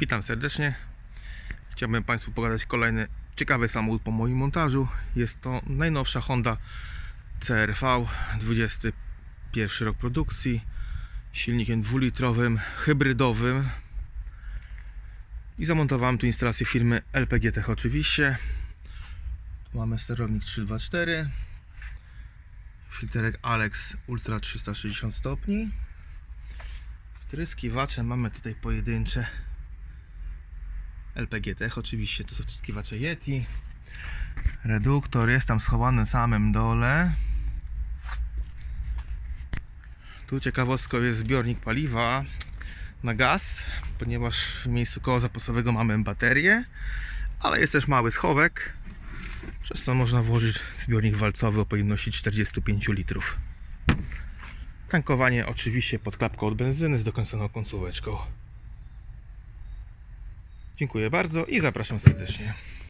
Witam serdecznie. Chciałbym Państwu pokazać kolejny ciekawy samochód po moim montażu. Jest to najnowsza Honda CRV, 21 rok produkcji, silnikiem dwulitrowym, hybrydowym. I zamontowałem tu instalację firmy LPG Tech oczywiście. Mamy sterownik 324, filterek Alex Ultra 360 stopni. Wtryskiwacze mamy tutaj pojedyncze LPG Tech, oczywiście to są wtryskiwacze Yeti. Reduktor jest tam schowany na samym dole. Tu ciekawostką jest zbiornik paliwa na gaz, ponieważ w miejscu koła zapasowego mamy baterię, ale jest też mały schowek, przez co można włożyć zbiornik walcowy o pojemności 45 litrów. Tankowanie oczywiście pod klapką od benzyny z dokręconą końcóweczką. Dziękuję bardzo i zapraszam serdecznie.